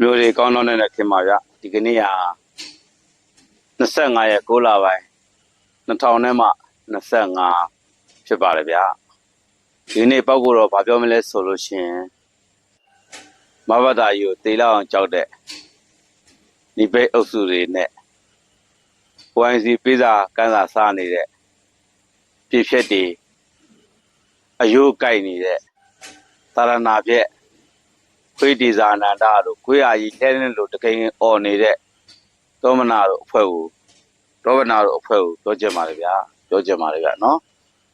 မျိုးတွေကောင်းတော့တဲ့ခင်ပါဗျဒီကနေ့ဟာ25ရက်6လပိုင်း2000နဲ့မှ25ဖြစ်ပါတယ်ဗျဒီနေ့ပောက်ကိုတော့ဗာပြောမလဲဆိုလို့ရှိရင်မဘတာယူတေးလောက်အောင်ကြောက်တဲ့ဒီဘိတ်အုပ်စုတွေနဲ့ YC ပေးစာကန်းစာစားနေတဲ့ပြည့်ဖြက်တွေအယိုးကြိုက်နေတဲ့သာရဏပြက် ခွေးဒီဇာနန္ဒတို့ခွေးအာကြီးတဲတဲ့လို့တကိန်អော်နေတဲ့သောမနာတို့အဖွဲ့ကိုဒေါဝနာတို့အဖွဲ့ကိုပြောချင်ပါတယ်ဗျာပြောချင်ပါတယ်ဗျာနော်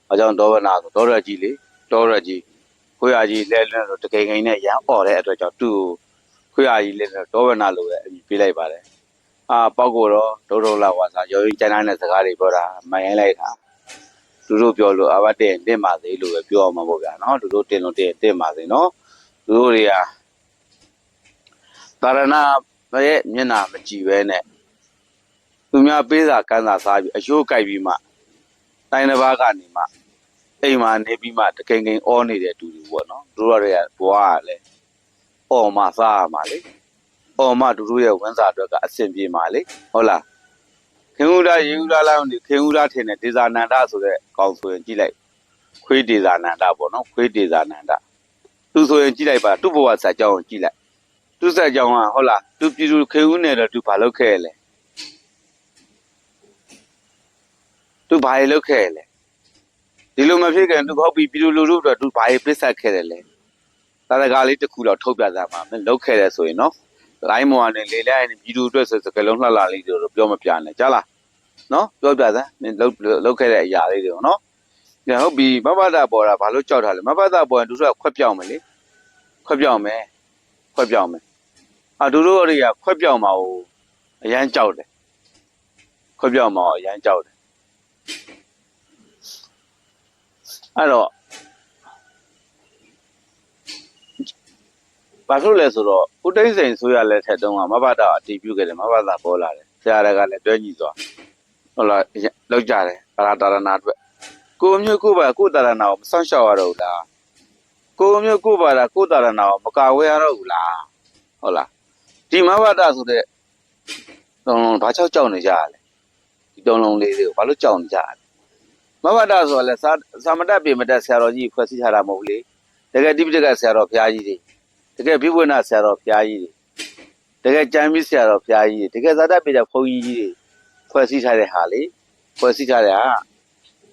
အဲကြောင့်ဒေါဝနာဆိုဒေါရက်ကြီးလေဒေါရက်ကြီးခွေးအာကြီးလဲလဲလို့တကိန်ကိန်နဲ့ရန်អော်တဲ့အတွက်ကြောင့်သူ့ကိုခွေးအာကြီးလဲလို့ဒေါဝနာလို့ပဲအမည်ပေးလိုက်ပါတယ်အာပောက်ကိုတော့ဒုဒုလာဝါစာရောရင်ကျန်းတဲ့စကားတွေပြောတာမှန်ရင်လိုက်တာသူတို့ပြောလို့အဘတ်တဲ့တင့်ပါသေးလို့ပဲပြောအောင်မှာပေါ့ဗျာနော်သူတို့တင်လို့တင်တင်ပါသေးနော်သူတို့တွေက တာရဏရဲ့မျက်နှာမကြည့်ပဲနဲ့သူများပေးစာကန်းစာစားပြီးအယိုးကြိုက်ပြီးမှတိုင်းတစ်ပါးကနေမှအိမ်မှာနေပြီးမှတကိန်ကိန်အောနေတဲ့တူတူပေါ့နော်တို့ရတဲ့ဘွားကလည်းအော်မှစားရမှာလေအော်မှတူတူရဲ့ဝန်စာအတွက်ကအဆင်ပြေမှာလေဟုတ်လားခင်ဦးလာရေဦးလာလောင်းဒီခင်ဦးလာထင်တဲ့ဒေဇာနန္ဒဆိုတဲ့ကောင်ဆိုရင်ကြည့်လိုက်ခွေးဒေဇာနန္ဒပေါ့နော်ခွေးဒေဇာနန္ဒသူဆိုရင်ကြည့်လိုက်ပါသူ့ဘဝဆက်ကြောင်းကိုကြည့်လိုက် သူ့ဆက်ကြောင်ကဟုတ်လားသူပြည်သူခေဦးနဲ့တော့သူဘာလုပ်ခဲ့ရလဲသူဘာတွေလုပ်ခဲ့ရလဲဒီလိုမဖြစ်ခင်သူဟုတ်ပြီပြည်သူလူထုအတွက်သူဘာတွေပြစ်ဆက်ခဲ့တယ်လဲတာတကားလေးတစ်ခုတော့ထုတ်ပြသားမှာမင်းလုပ်ခဲ့တယ်ဆိုရင်နော်လိုင်းမော်နဲ့လေလိုက်ရင်ပြည်သူအတွက်ဆိုစကလုံးလှလှလေးတွေတော့ပြောမပြနဲ့ကြားလားနော်ပြောပြသားမင်းလုပ်လုပ်ခဲ့တဲ့အရာလေးတွေနော်ညဟုတ်ပြီမဘတာပေါ်တာဘာလို့ကြောက်တာလဲမဘတာပေါ်ရင်သူတို့ကခွက်ပြောင်းမယ်လေခွက်ပြောင်းမယ်ခွက်ပြောင်းမယ် အာသူတို့တွေကခွက်ပြောင်မှာကိုအရန်ကြောက်တယ်ခွက်ပြောင်မှာကိုအရန်ကြောက်တယ်အဲ့တော့ဘာလို့လဲဆိုတော့ဦးတိတ်စိန်ဆိုရလဲထက်တုန်းကမဘတာအတီးပြုတ်ခဲ့တယ်မဘတာပေါ်လာတယ်ဆရာတွေကလည်းတွဲကြည့်သွားဟုတ်လားလောက်ကြတယ်ဗလာတာရဏအတွက်ကိုမျိုးကိုပါကိုတာရဏကိုမဆောင်ရှောက်ရတော့ဘူးလားကိုမျိုးကိုပါတာကိုတာရဏကိုမကာဝဲရတော့ဘူးလားဟုတ်လား ဒီမဘတာဆိုတဲ့တုံးလုံးဘာကြောက်ကြောက်နေကြရလဲဒီတုံးလုံးလေးတွေကိုဘာလို့ကြောက်နေကြရလဲမဘတာဆိုတော့လဲသာသမတပြေမတက်ဆရာတော်ကြီးဖွဲ့စည်းထားတာမဟုတ်ဘူးလေတကယ်တိပိဋကဆရာတော်ဘုရားကြီးတွေတကယ်ဘိဝိနဆရာတော်ဘုရားကြီးတွေတကယ်ကြံပြီးဆရာတော်ဘုရားကြီးတွေတကယ်ဇာတပြေတဲ့ဘုန်းကြီးကြီးတွေဖွဲ့စည်းထားတဲ့ဟာလေဖွဲ့စည်းထားတဲ့ဟာ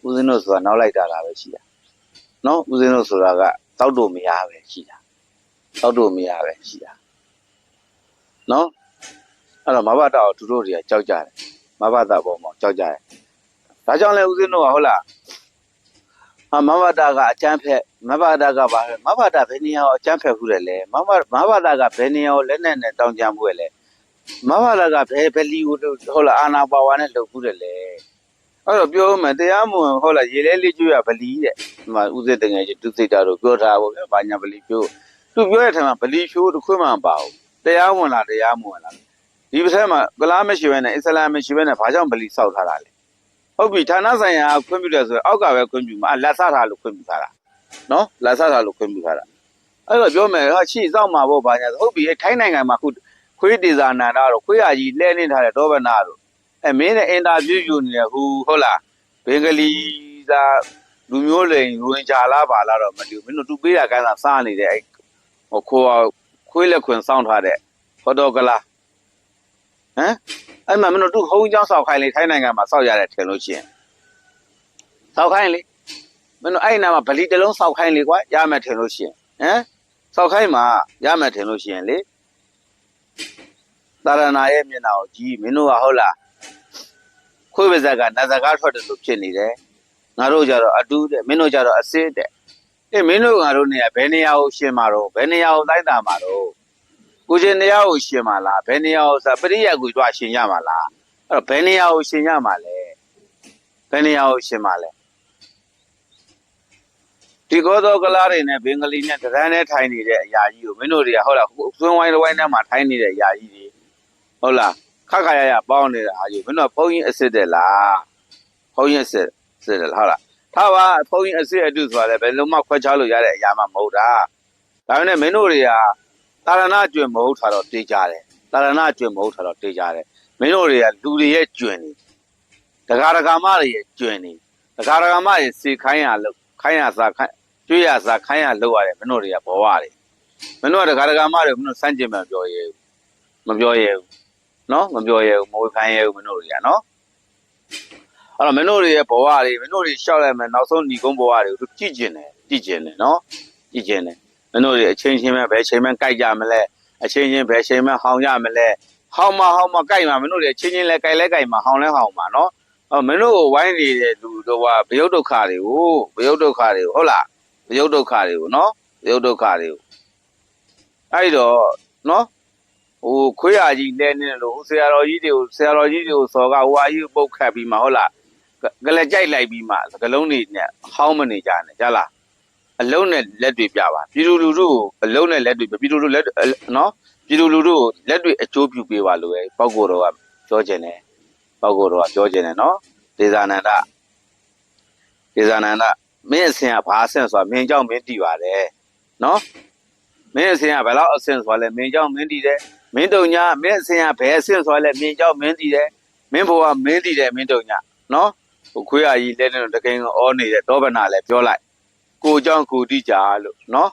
ဦးဇင်းတို့ဆိုတာနောက်လိုက်တာလားပဲရှိတာနော်ဦးဇင်းတို့ဆိုတာကတောက်တို့မရပဲရှိတာတောက်တို့မရပဲရှိတာ နော်အဲ့တော့မဘတာကိုသူတို့တွေကကြောက်ကြတယ်မဘတာပေါ်မှာကြောက်ကြတယ်ဒါကြောင့်လဲဦးဇင်းတို့ကဟုတ်လားဟာမဘတာကအချမ်းဖက်မဘတာကဘာလဲမဘတာဘယ်နေရာကိုအချမ်းဖက်ခုတယ်လဲမဘမဘတာကဘယ်နေရာကိုလက်နဲ့နဲ့တောင်းကြမှုရလဲမဘတာကဘယ်ဘယ်လီကိုဟုတ်လားအာနာပါဝါနဲ့လှုပ်ခုတယ်လဲအဲ့တော့ပြောမှတရားမဝင်ဟုတ်လားရေလဲလေးကျွေးရဗလီတဲ့ဒီမှာဦးဇင်းတငယ်ချင်းသူစိတ်တာတို့ပြောထားပါဗျာဘာညာဗလီပြောသူပြောတဲ့ထက်မှာဗလီဖြိုးတစ်ခွင့်မှမပါဘူး တရားဝင်လားတရားမဝင်လားဒီတစ်ထက်မှာကလားမရှိဘဲနဲ့အစ္စလာမ်မရှိဘဲနဲ့ဘာကြောင့်ဗလီဆောက်ထားတာလဲဟုတ်ပြီဌာနဆိုင်ရာခွင့်ပြုတယ်ဆိုရင်အောက်ကပဲခွင့်ပြုမှာလက်ဆထားလို့ခွင့်ပြုထားတာနော်လက်ဆထားလို့ခွင့်ပြုထားတာအဲ့တော့ပြောမယ်ဟာရှိစောက်မှာပေါ့ဘာညာဟုတ်ပြီထိုင်းနိုင်ငံမှာခုခွေးဒေဇာနန္ဒတို့ခွေးအာကြီးလဲနေထားတဲ့ဒေါဘနာတို့အဲမင်းနဲ့အင်တာဗျူးယူနေတယ်ဟူဟုတ်လားဘင်္ဂလီသာလူမျိုးလိန်ဝင်ကြလားပါလားတော့မသိဘူးမင်းတို့သူပေးတာကန်းစားစားနေတဲ့အဲ့ဟိုခိုး ခွေးလက်ခွင်စောင့်ထားတဲ့ဟောတော့ကလားဟမ်အဲ့မှာမင်းတို့သူဟုံးချောင်းဆောက်ခိုင်းလေထိုင်းနိုင်ငံမှာဆောက်ရတယ်ထင်လို့ရှိရင်ဆောက်ခိုင်းလေမင်းတို့အဲ့နာမှာဗလီတစ်လုံးဆောက်ခိုင်းလေကွာရမယ်ထင်လို့ရှိရင်ဟမ်ဆောက်ခိုင်းမှာရမယ်ထင်လို့ရှိရင်လေတာရဏရဲ့မျက်နှာကိုကြည့်မင်းတို့ကဟုတ်လားခွေးပါဇက်ကနတ်စကားထွက်တယ်လို့ဖြစ်နေတယ်ငါတို့ကြတော့အတူတဲ့မင်းတို့ကြတော့အစစ်တဲ့ အေးမင်းတို့ငါတို့နေရဘယ်နေရာကိုရှင်မှာတော့ဘယ်နေရာကိုတိုင်းတာမှာတော့ကိုရှင်တရားကိုရှင်မှာလားဘယ်နေရာကိုဆိုပရိယတ်ကိုကြွားရှင်ရမှာလားအဲ့တော့ဘယ်နေရာကိုရှင်ရမှာလဲဘယ်နေရာကိုရှင်မှာလဲဒီကောသောကလားတွေနဲ့ဘင်္ဂလီနဲ့တရန်နဲ့ထိုင်နေတဲ့အရာကြီးကိုမင်းတို့တွေကဟုတ်လားသွင်းဝိုင်းတစ်ဝိုင်းထဲမှာထိုင်နေတဲ့အရာကြီးတွေဟုတ်လားခက်ခါရရပေါင်းနေတာအားကြီးမင်းတို့ကဘုန်းကြီးအစ်စ်တယ်လားဘုန်းကြီးအစ်စ်စစ်တယ်လားဟုတ်လား ထားပါဘုန်းကြီးအစ်စ်အတုဆိုတာလည်းဘယ်လုံးမှခွဲခြားလို့ရတဲ့အရာမှမဟုတ်တာဒါပေမဲ့မင်းတို့တွေကတာရဏကျွင်မဟုတ်တာတော့တေးကြတယ်တာရဏကျွင်မဟုတ်တာတော့တေးကြတယ်မင်းတို့တွေကလူတွေရဲ့ကျွင်နေဒကာဒကာမတွေရဲ့ကျွင်နေဒကာဒကာမတွေစေခိုင်းရလို့ခိုင်းရစားခိုင်းကျွေးရစားခိုင်းရလို့ရတယ်မင်းတို့တွေကဘဝတွေမင်းတို့ကဒကာဒကာမတွေမင်းတို့စမ်းကျင်မှပြောရဲဘူးမပြောရဲဘူးနော်မပြောရဲဘူးမဝေဖန်ရဲဘူးမင်းတို့တွေကနော် အဲ့တော့မင်းတို့တွေရဲ့ဘဝတွေမင်းတို့တွေရှောက်လိုက်မယ်နောက်ဆုံးညီကုန်းဘဝတွေကိုသူကြည့်ကျင်တယ်ကြည့်ကျင်တယ်နော်ကြည့်ကျင်တယ်မင်းတို့တွေအချင်းချင်းပဲဘယ်ချိန်မှကြိုက်ကြမလဲအချင်းချင်းဘယ်ချိန်မှဟောင်ကြမလဲဟောင်မဟောင်မကြိုက်မှာမင်းတို့တွေအချင်းချင်းလဲကြိုက်လဲကြိုက်မှာဟောင်လဲဟောင်မှာနော်အော်မင်းတို့ကိုဝိုင်းနေတဲ့လူတို့ကဘယုတ်ဒုက္ခတွေကိုဘယုတ်ဒုက္ခတွေကိုဟုတ်လားဘယုတ်ဒုက္ခတွေကိုနော်ဘယုတ်ဒုက္ခတွေကိုအဲ့တော့နော်ဟိုခွေးရကြီးလဲနေလို့ဆရာတော်ကြီးတွေကိုဆရာတော်ကြီးတွေကိုစော်ကဟိုဟာကြီးကိုပုတ်ခတ်ပြီးမှဟုတ်လား ကလကြိုက်လိုက်ပြီးမှစကလုံးတွေနဲ့ဟောင်းမနေကြနဲ့ကြလားအလုံးနဲ့လက်တွေပြပါပြည်သူလူထုကိုအလုံးနဲ့လက်တွေပြည်သူလူလက်နော်ပြည်သူလူထုကိုလက်တွေအကျိုးပြုပေးပါလို့ပဲပောက်ကိုတော်ကပြောခြင်းတယ်ပောက်ကိုတော်ကပြောခြင်းတယ်နော်ဒေဇာနန္ဒဒေဇာနန္ဒမင်းအဆင်ကဘာအဆင်ဆိုတာမင်းကြောင့်မင်းတည်ပါတယ်နော်မင်းအဆင်ကဘယ်လောက်အဆင်ဆိုတာလဲမင်းကြောင့်မင်းတည်တယ်မင်းတုံညာမင်းအဆင်ကဘယ်အဆင်ဆိုတာလဲမင်းကြောင့်မင်းတည်တယ်မင်းဘဝမင်းတည်တယ်မင်းတုံညာနော် ဟိုခွေးရကြီးလက်နဲ့တကင်းအောနေတဲ့တောပနာလည်းပြောလိုက် ကိုเจ้าကိုတိကြလို့နော်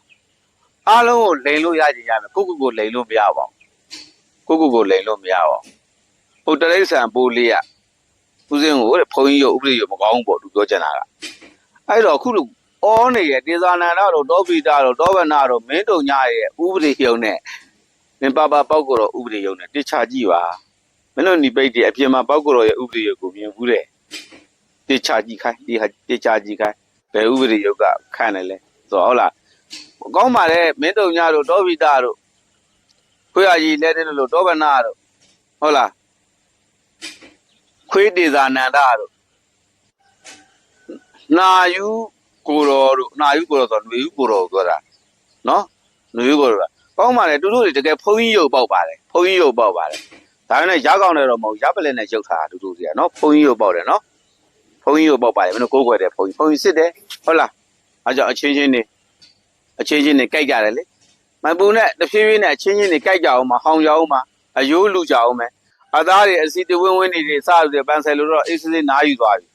အားလုံးကိုလိန်လို့ရကြရမယ်ကိုကိုကိုလိန်လို့မရပါဘူးကိုကိုကိုလိန်လို့မရပါဘူးဟိုတရိษံပိုးလေးอ่ะဦးစင်းကိုတဲ့ဘုန်းကြီးရောဥပဒေရောမကောင်းဘူးပေါ့သူပြောချင်တာကအဲ့တော့အခုလို့အောနေရဲ့တေဇာနန္ဒတို့တောပိတာတို့တောဗနာတို့မင်းတုံညာရဲ့ဥပဒေယုံနဲ့မင်းပါပါပောက်ကိုတော့ဥပဒေယုံနဲ့တခြားကြည့်ပါမင်းတို့ညီပိတ်တွေအပြင်မှာပောက်ကိုတော့ရဲ့ဥပဒေယုံကိုမြင်ဘူးတဲ့ တခြားကြည့်ခိုင်းဒီဟာတခြားကြည့်ခိုင်း ဘယ်ဥပဒေယုတ်ကခန့်တယ်လဲဆိုတော့ဟုတ်လားကောင်းပါလေမင်းတုံညာတို့တောပိတာတို့ခွေးအကြီးလဲတဲ့လို့တောဗနာတို့ဟုတ်လားခွေးတေဇာနန္ဒတို့နာယူကိုတော်တို့နာယူကိုတော်ဆိုຫນွေယူကိုတော်ကိုပြောတာနော်ຫນွေယူကိုတော်ကကောင်းပါလေသူတို့တွေတကယ်ဖုံးကြီးရုပ်ပေါက်ပါတယ်ဖုံးကြီးရုပ်ပေါက်ပါတယ်ဒါနဲ့ရကောင်းတယ်တော့မဟုတ်ရပလက်နဲ့ရုပ်ထားတာသူတို့တွေကနော်ဖုံးကြီးရုပ်ပေါက်တယ်နော် ဖုံးကြီးရုပ်ပေါက်ပါတယ်မင်းတို့ကိုးကွယ်တယ်ဖုံးကြီးဖုံးကြီးစစ်တယ်ဟုတ်လားအဲကြောင့်အချင်းချင်းနေအချင်းချင်းနေကြိုက်ကြတယ်လေမပူနဲ့တဖြည်းဖြည်းနဲ့အချင်းချင်းနေကြိုက်ကြအောင်မဟောင်ကြအောင်မအယိုးလူကြအောင်မယ်အသားတွေအစီတဝင်းဝင်းတွေတွေစပြီးပန်းဆယ်လို့တော့အေးစစ်စစ်နားယူသွားပြီ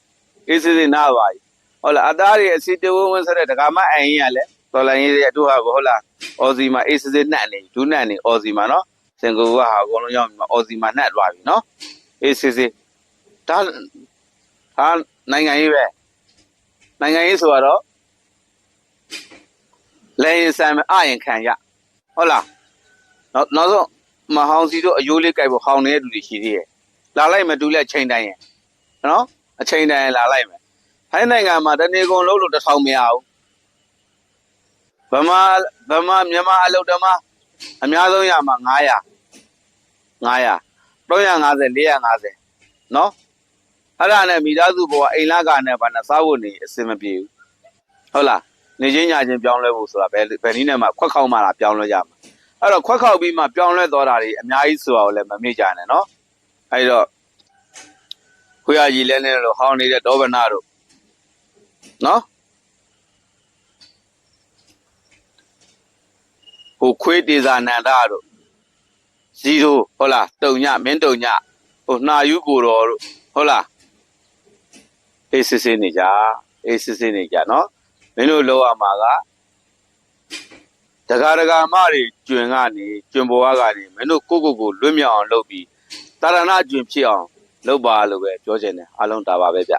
အေးစစ်စစ်နားသွားပြီဟုတ်လားအသားတွေအစီတဝင်းဝင်းဆိုတဲ့ဒကာမအရင်ရလဲတော်လိုင်းရေးတဲ့တို့ဟာဟုတ်လားအော်စီမှာအေးစစ်စစ်နှက်နေဒူးနှက်နေအော်စီမှာနော်စင်ကူကဟာအကုန်လုံးရောက်ပြီအော်စီမှာနှက်သွားပြီနော်အေးစစ်စစ်ဒါ ဟာနိုင်ငံရေးပဲနိုင်ငံရေးဆိုတော့လဲရင်ဆန်မယ်အရင်ခံရဟုတ်လားနောက်နောက်ဆုံးမဟောင်းစီတို့အယိုးလေးကြိုက်ဖို့ဟောင်းနေတဲ့လူတွေရှိသေးရဲ့လာလိုက်မယ်တူလက်ချိန်တိုင်းရဲ့နော်အချိန်တိုင်းရင်လာလိုက်မယ်ထိုင်းနိုင်ငံမှာတနေကုန်လုံးလို့တစ်ထောင်မရဘူးဗမာဗမာမြန်မာအလုပ်တမအများဆုံးရမှာ900 900 350 450နော် အဲ့ဒါနဲ့မိသားစုဘဝအိမ်လကနဲ့ဘာနဲ့စားဖို့နေအဆင်မပြေဘူးဟုတ်လားနေချင်းညာချင်းပြောင်းလဲဖို့ဆိုတာဘယ်ဘယ်နည်းနဲ့မှခွက်ခေါက်မှလာပြောင်းလဲကြမှာအဲ့တော့ခွက်ခေါက်ပြီးမှပြောင်းလဲသွားတာတွေအများကြီးဆိုတာကိုလည်းမမေ့ကြနဲ့နော်အဲ့တော့ခွေရကြီးလဲနေလို့ဟောင်းနေတဲ့ဒေါဗနာတို့နော်ဟိုခွေးတေဇာနန္ဒတို့ဇီရိုဟုတ်လားတုံညမင်းတုံညဟိုနှာယူကိုတော်တို့ဟုတ်လား အေးစစ်စစ်နေကြအေးစစ်စစ်နေကြနော်မင်းတို့လောက်ရမှာကတကားတကာမတွေကျွင်ကနေကျွင်ပေါ်ကနေမင်းတို့ကိုကိုကိုလွတ်မြောက်အောင်လုပ်ပြီးတာရဏကျွင်ဖြစ်အောင်လုပ်ပါလို့ပဲပြောချင်တယ်အားလုံးဒါပါပဲဗျ